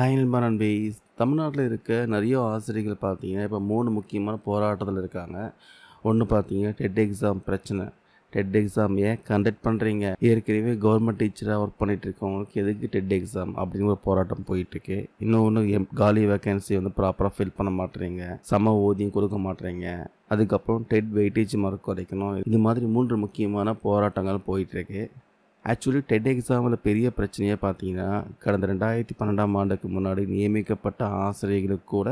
Hi நண்பா நண்பீஸ் தமிழ்நாட்டில் இருக்க நிறைய ஆசிரியர்கள் பார்த்தீங்கன்னா இப்போ மூணு முக்கியமான போராட்டத்தில் இருக்காங்க. ஒன்று பார்த்தீங்க டெட் எக்ஸாம் பிரச்சனை. டெட் எக்ஸாம் ஏன் கண்டக்ட் பண்ணுறீங்க ஏற்கனவே கவர்மெண்ட் டீச்சராக ஒர்க் பண்ணிகிட்டு இருக்கவங்களுக்கு எதுக்கு டெட் எக்ஸாம் அப்படிங்கிற ஒரு போராட்டம் போயிட்டுருக்கு. இன்னொன்று எம் காலி வேகன்சி வந்து ப்ராப்பராக ஃபில் பண்ண மாட்டேறீங்க. சம ஊதியம் கொடுக்க மாட்டேறீங்க. அதுக்கப்புறம் டெட் வெயிட்டேஜ் மார்க் குறைக்கணும் இது மாதிரி மூன்று முக்கியமான போராட்டங்கள் போயிட்டுருக்கு. ஆக்சுவலி டெட் எக்ஸாமில் பெரிய பிரச்சனையாக பார்த்தீங்கன்னா கடந்த ரெண்டாயிரத்தி பன்னெண்டாம் ஆண்டுக்கு முன்னாடி நியமிக்கப்பட்ட ஆசிரியர்களுக்கு கூட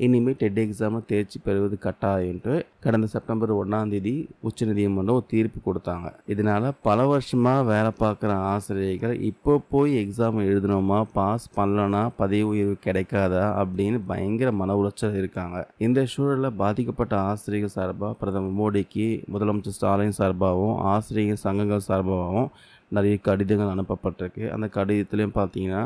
இனிமேல் டெட் எக்ஸாமில் தேர்ச்சி பெறுவது கட்டாயம்ட்டு கடந்த செப்டம்பர் ஒன்றாந்தேதி உச்சநீதிமன்றம் ஒரு தீர்ப்பு கொடுத்தாங்க. இதனால் பல வருஷமாக வேலை பார்க்குற ஆசிரியர்கள் இப்போ போய் எக்ஸாம் எழுதணுமா பாஸ் பண்ணலனா பதவி உயர்வு கிடைக்காதா அப்படின்னு பயங்கர மன உளைச்சல் இருக்காங்க. இந்த சூழலில் பாதிக்கப்பட்ட ஆசிரியர்கள் சார்பாக பிரதமர் மோடிக்கு முதலமைச்சர் ஸ்டாலின் சார்பாகவும் ஆசிரியர் சங்கங்கள் சார்பாகவும் நிறைய கடிதங்கள் அனுப்பப்பட்டிருக்கு. அந்த கடிதத்துலேயும் பார்த்தீங்கன்னா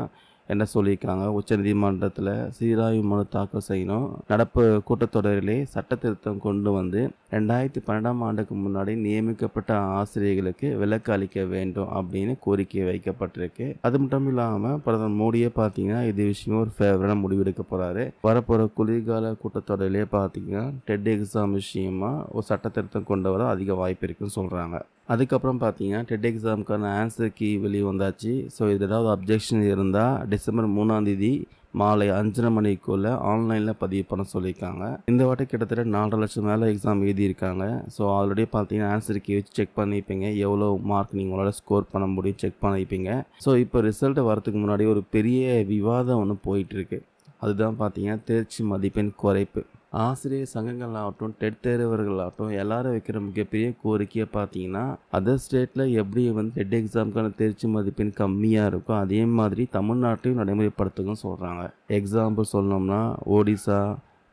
என்ன சொல்லியிருக்காங்க? உச்சநீதிமன்றத்தில் சீராய்வு மனு தாக்கல் செய்யணும். நடப்பு கூட்டத்தொடரிலே சட்ட திருத்தம் கொண்டு வந்து ரெண்டாயிரத்தி பன்னெண்டாம் ஆண்டுக்கு முன்னாடி நியமிக்கப்பட்ட ஆசிரியர்களுக்கு விலக்கு அளிக்க வேண்டும் அப்படின்னு கோரிக்கை வைக்கப்பட்டிருக்கு. அது மட்டும் இல்லாமல் பிரதமர் மோடியே பார்த்தீங்கன்னா இது விஷயம் ஒரு ஃபேவரான முடிவெடுக்க போகிறாரு வரப்போகிற குளிர்கால கூட்டத்தொடரிலே பார்த்தீங்கன்னா டெட் எக்ஸாம் விஷயமா ஒரு சட்ட திருத்தம் கொண்டு வர அதிக வாய்ப்பு இருக்குன்னு சொல்கிறாங்க அதுக்கப்புறம் பார்த்தீங்கன்னா டெட் எக்ஸாமுக்கான ஆன்சர் கீ வெளியே வந்தாச்சு. ஸோ இது ஏதாவது அப்ஜெக்ஷன் இருந்தால் டிசம்பர் மூணாந்தேதி மாலை அஞ்சரை மணிக்குள்ளே ஆன்லைனில் பதிவு பண்ண சொல்லியிருக்காங்க. இந்த வாட்டி கிட்டத்தட்ட நாலரை லட்சம் மேலே எக்ஸாம் எழுதியிருக்காங்க. ஸோ ஆல்ரெடி பார்த்தீங்கன்னா ஆன்சர் கீ வச்சு செக் பண்ணிப்பீங்க எவ்வளோ மார்க் நீங்கள் உங்களால் ஸ்கோர் பண்ண முடியும் செக் பண்ணிப்பீங்க ஸோ இப்போ ரிசல்ட் வரதுக்கு முன்னாடி ஒரு பெரிய விவாதம் ஒன்று போயிட்டுருக்கு அதுதான் பார்த்தீங்கன்னா தேர்ச்சி மதிப்பெண் குறைப்பு. ஆசிரியர் சங்கங்களாகட்டும் டெட் தேர்வர்களாகட்டும் எல்லாரும் வைக்கிற மிகப்பெரிய கோரிக்கையை பார்த்தீங்கன்னா அதர் ஸ்டேட்டில் எப்படி வந்து டெட் எக்ஸாமுக்கான தேர்ச்சி மதிப்பெண் கம்மியாக இருக்கோ அதே மாதிரி தமிழ்நாட்டையும் நடைமுறைப்படுத்துங்கன்னு சொல்கிறாங்க எக்ஸாம்பிள் சொல்லணும்னா ஒடிசா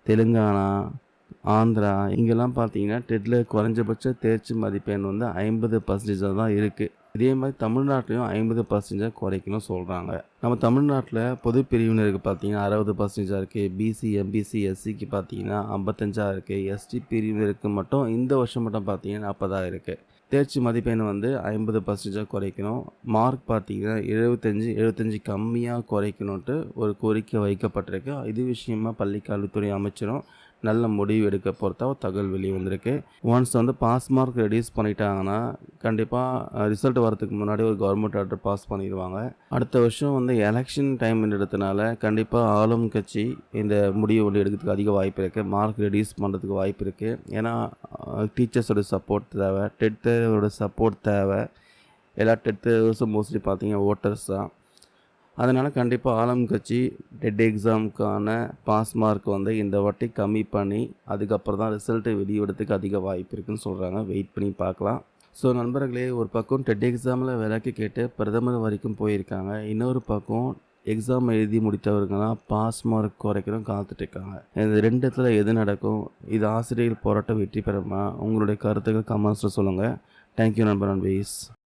தெலுங்கானா ஆந்திரா இங்கெல்லாம் பார்த்தீங்கன்னா டெட்டில் குறைஞ்சபட்ச தேர்ச்சி மதிப்பெண் வந்து ஐம்பது பர்சன்டேஜாக தான் இருக்குது இதே மாதிரி தமிழ்நாட்டிலையும் ஐம்பது பர்சன்டேஜாக குறைக்கணும் சொல்கிறாங்க நம்ம தமிழ்நாட்டில் பொது பிரிவினருக்கு பார்த்தீங்கன்னா அறுபது பர்சன்டேஜாக இருக்குது பிசி எம்பிசி எஸ்சிக்கு பார்த்தீங்கன்னா ஐம்பத்தஞ்சாக இருக்குது எஸ்டி பிரிவினருக்கு மட்டும் இந்த வருஷம் மட்டும் பார்த்தீங்கன்னா நாற்பதாக இருக்குது தேர்ச்சி மதிப்பெண் வந்து ஐம்பது பர்சன்டேஜாக குறைக்கணும். மார்க் பார்த்தீங்கன்னா எழுபத்தஞ்சி எழுபத்தஞ்சி கம்மியாக குறைக்கணுன்ட்டு ஒரு கோரிக்கை வைக்கப்பட்டிருக்கு. இது விஷயமா பள்ளி கல்வித்துறை அமைச்சரும் நல்ல முடிவு எடுக்க பொறுத்தா ஒரு தகவல் வெளியே வந்திருக்கு. ஒன்ஸ் வந்து பாஸ் மார்க் ரெடியூஸ் பண்ணிட்டாங்கன்னா கண்டிப்பாக ரிசல்ட் வரதுக்கு முன்னாடி ஒரு கவர்மெண்ட் ஆர்டர் பாஸ் பண்ணிடுவாங்க. அடுத்த வருஷம் வந்து எலெக்ஷன் டைம் எடுத்தனால கண்டிப்பாக ஆளும் கட்சி இந்த முடிவு எடுக்கிறதுக்கு அதிக வாய்ப்பு இருக்குது மார்க் ரெடியூஸ் பண்ணுறதுக்கு வாய்ப்பு இருக்குது ஏன்னா டீச்சர்ஸோட சப்போர்ட் தேவை டெட் தேர்வோட சப்போர்ட் தேவை. எல்லா டெட் தேர்வர்ஸும் மோஸ்ட்லி பார்த்தீங்கன்னா ஓட்டர்ஸ் தான். அதனால் கண்டிப்பாக ஆலம் கட்சி டெட் எக்ஸாமுக்கான பாஸ் மார்க் வந்து இந்த வாட்டி கம்மி பண்ணி அதுக்கப்புறம் தான் ரிசல்ட்டு வெளியிடத்துக்கு அதிக வாய்ப்பு இருக்குன்னு சொல்கிறாங்க வெயிட் பண்ணி பார்க்கலாம். ஸோ நண்பர்களே ஒரு பக்கம் டெட் எக்ஸாமில் விலக்கு கேட்டு பிரதமர் வரைக்கும் போயிருக்காங்க. இன்னொரு பக்கம் எக்ஸாம் எழுதி முடித்தவர்கள்லாம் பாஸ் மார்க் குறைக்கிறோம் காத்துட்ருக்காங்க இந்த ரெண்டு இடத்துல எது நடக்கும்? இது ஆசிரியர்கள் போராட்டம் வெற்றி பெறுமா? உங்களுடைய கருத்துக்கள் கமெண்ட்ஸில் சொல்லுங்கள் தேங்க்யூ நண்பர் அண்ட்